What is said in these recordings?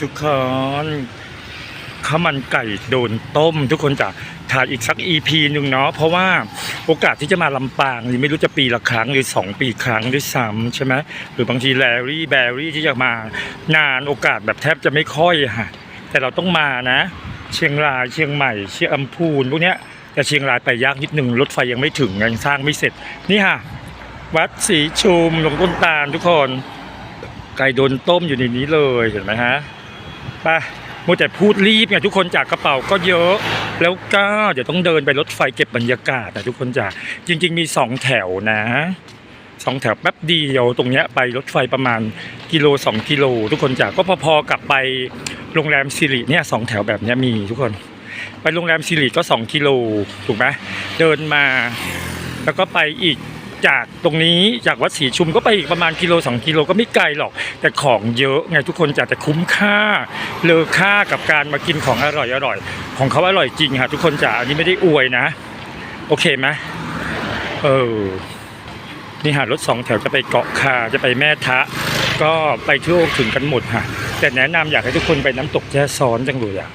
ทุกคนข้าวมันไก่โดนต้ม ทุกคนจะถ่ายอีกสัก EP หนึ่งเนาะเพราะว่าโอกาสที่จะมาลำปางนี่ไม่รู้จะปีละครั้งหรือ 2 ปีครั้งด้วยซ้ำใช่ไหมหรือบางทีแลรี่แบรี่ที่จะมานานโอกาสแบบแทบจะไม่ค่อยฮะแต่เราต้องมานะ เชียงรายเชียงใหม่ เชียงอำพูนพวกเนี้ยแต่เชียงรายไปยากนิดหนึ่งรถไฟยังไม่ถึงยังสร้างไม่เสร็จนี่ฮะวัดศรีชุมหลวงต้นตาลทุกคนไก่โดนต้มอยู่ในนี้เลยเห็นไหมฮะ ไปมัวแต่พูดรีบไงทุกคนจากกระเป๋าก็เยอะ แล้วก็เดี๋ยวต้องเดินไปรถไฟเก็บบรรยากาศนะทุกคนจ้ะจริง ๆ มีสองแถวนะสองแถวแป๊บเดียวตรงเนี้ยไปรถไฟประมาณกิโลสองกิโล ทุกคนจ้ะก็พอๆกับไปโรงแรมสิริเนี่ยสองแถวแบบเนี้ยมีทุกคน ไปโรงแรมสิริก็สองกิโลถูกไหมเดินมา แล้วก็ไปอีก จากตรงนี้จากวัดศรีชุมก็ไปอีกประมาณกิโลสองกิโลก็ไม่ไกลหรอก แต่ของเยอะไงทุกคนจะแต่คุ้มค่าเลอค่ากับการมากินของอร่อยอร่อยของเขาอร่อยจริงค่ะทุกคนจ๋าอันนี้ไม่ได้อวยนะ โอเคไหมเออนี่หารถสองแถวจะไปเกาะคาจะไปแม่ทะ ก็ไปเที่ยวถึงกันหมดค่ะ แต่แนะนำอยากให้ทุกคนไปน้ำตกแจ้ซ้อนจังเลยอะ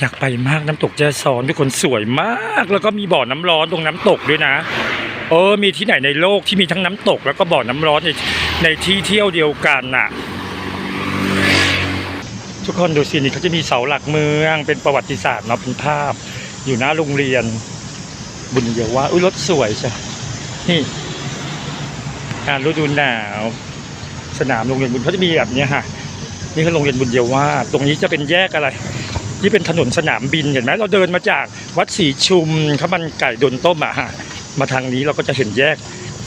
อยากไปมากน้ำตกแจ้ซ้อนทุกคนสวยมาก แล้วก็มีบ่อน้ำร้อนตรงน้ำตกด้วยนะ เออ มีที่ไหนในโลกที่มีทั้งน้ำตก แล้วก็บ่อน้ำร้อนในในที่เที่ยวเดียวกันน่ะ ทุกคนดูสินี่เขาจะมีเสาหลักเมืองเป็นประวัติศาสตร์เนาะเป็นภาพ อยู่หน้าโรงเรียน บุญเยาว่าอุ้ยรถสวยใช่นี่งานฤดูหนาว สนามโรงเรียนบุญเขาจะมีแบบนี้ยฮะนี่คือโรงเรียนบุญเยาวาตรงนี้จะเป็นแยกอะไร ที่เป็นถนนสนามบินเห็นไหมเราเดินมาจากวัดศรีชุมข้าวมันไก่ดนต้มอะฮะ มาทางนี้เราก็จะเห็นแยก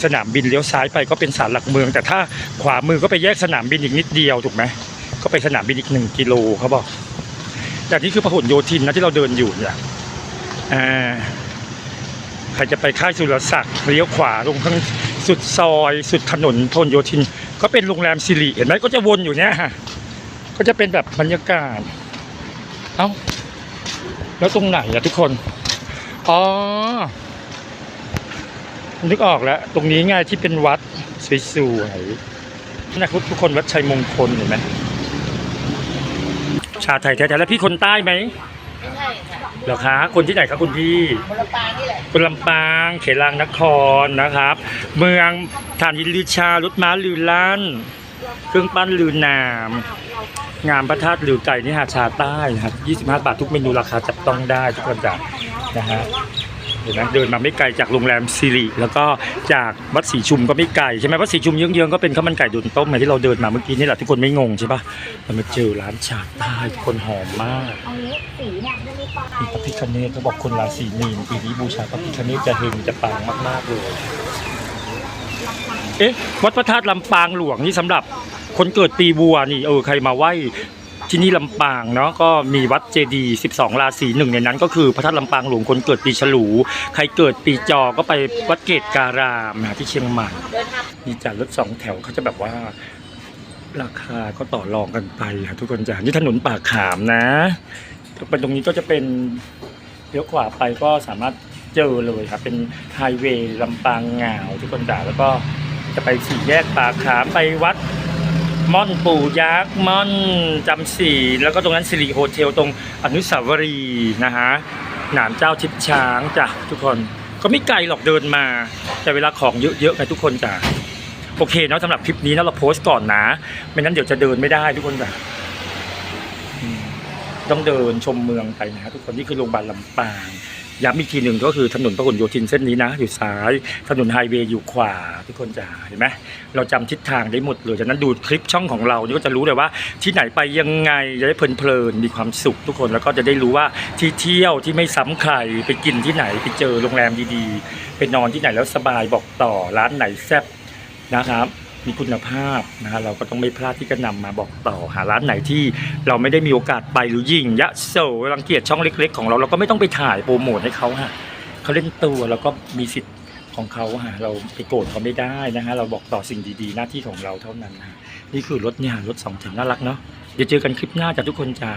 สนามบินเลี้ยวซ้ายไปก็เป็นศาลหลักเมือง แต่ถ้าขวามือก็ไปแยกสนามบินอีกนิดเดียวถูกไหมก็ไปสนามบินอีกหนึ่งกิโลเขาบอกแต่นี่คือพหลโยธินนะที่เราเดินอยู่เนี่ยอ่าใครจะไปค่ายสุรศักดิ์เลี้ยวขวาลงข้างสุดซอย สุดถนนพหลโยธิน ก็เป็นโรงแรมสิริเห็นไหมก็จะวนอยู่เนี่ยฮะก็จะเป็นแบบบรรยากาศเอ้าแล้วตรงไหนอะทุกคนอ๋อ นึกออกแล้ว ตรงนี้ไงที่เป็นวัดสวยๆนี่นะทุกคนวัดชัยมงคลเห็นไหมชาไทยแท้ๆแล้วพี่คนใต้ไหมไม่ใช่ค่ะเหรอคะคนที่ไหนครับคุณพี่คนละปางนี่แหละคนลำปางเขลางนครนะครับ เมืองฐานยินลือชารถม้าลือลั่นเครื่องปั้นลือนาม งามพระธาตุลือไก่นี่หาชาใต้นะครับ25 บาททุกเมนูราคาจับต้องได้ทุกคนจ้ะนะฮะเห็นไหมเดินมาไม่ไกลจากโรงแรมสิริแล้วก็จากวัดศรีชุมก็ไม่ไกลใช่ไหมวัดศรีชุมเยื้องๆก็เป็นข้าวมันไก่โดนต้มเหมือนที่เราเดินมาเมื่อกี้นี่แหละทุกคนไม่งงใช่ปะเรามาเจอร้านชาใต้ทุกคนหอมมากเอางี้สีเนี่ยจะมีปลายมีพระพิคเนตเขาบอกคนราศีมีนปีนี้บูชาพระพิคเนตจะเฮงจะปังมากๆเลยเอ๊ะวัดพระธาตุลำปางหลวงนี่สำหรับคนเกิดปีวัวนี่เออใครมาไหว้ ที่นี่ลำปางเนาะก็มีวัดเจดีย์12 ราศีหนึ่งในนั้น ก็คือพระธาตุลำปางหลวงคนเกิดปีฉลู ใครเกิดปีจอก็ไปวัดเกตการามนะที่เชียงใหม่ดีจัดรถสองแถวเขาจะแบบว่า ราคาก็ต่อรองกันไปค่ะทุกคนจ้ะนี่ถนนปากขามนะเป็นตรงนี้ก็จะเป็นเลี้ยวขวาไปก็สามารถเจอเลยครับเป็นไฮเวย์ลำปางงาวทุกคนจ้ะแล้วก็จะไปสี่แยกปากขามไปวัด ม่อนปู่ยักษ์ม่อนจำศีแล้วก็ตรงนั้นสิริโฮเทลตรงอนุสาวรีย์นะฮะหนามเจ้าชิดช้างจ้ะทุกคนก็ไม่ไกลหรอกเดินมา แต่เวลาของเยอะๆไงทุกคนจ้ะโอเคเนาะสำหรับคลิปนี้นะเราโพสต์ก่อนนะ ไม่นั้นเดี๋ยวจะเดินไม่ได้ทุกคนแบบอืมต้องเดินชมเมืองไปนะฮะทุกคนนี่คือโรงพยาบาลลำปาง ย้ำอีกทีหนึ่งก็คือถนนพหลโยธินเส้นนี้นะ อยู่ซ้าย ถนนไฮเวย์อยู่ขวาทุกคนจะเห็นไหมเราจำทิศทางได้หมดเลยจากนั้นดูคลิปช่องของเรานี่ก็จะรู้เลยว่า ที่ไหนไปยังไงจะได้เพลินๆมีความสุขทุกคนแล้วก็จะได้รู้ว่าที่เที่ยวที่ไม่ซ้ำใครไปกินที่ไหนไปเจอโรงแรมดีๆไปนอนที่ไหนแล้วสบายบอกต่อร้านไหนแซ่บนะครับ มีคุณภาพนะฮะเราก็ต้องไม่พลาดที่จะนำมาบอกต่อหาร้านไหนที่เราไม่ได้มีโอกาสไปหรือยิ่งยะโสรังเกียจช่องเล็ก ๆ ของเราเราก็ไม่ต้องไปถ่ายโปรโมทให้เขาฮะเขาเล่นตัวแล้วก็มีสิทธิ์ของเขาฮะเราไปโกรธเขาไม่ได้นะฮะเราบอกต่อสิ่งดีๆ หน้าที่ของเราเท่านั้นฮะนี่คือรถเนี่ยรถสองแถวน่ารักเนาะเดี๋ยวเจอกันคลิปหน้าจากทุกคนจ๋า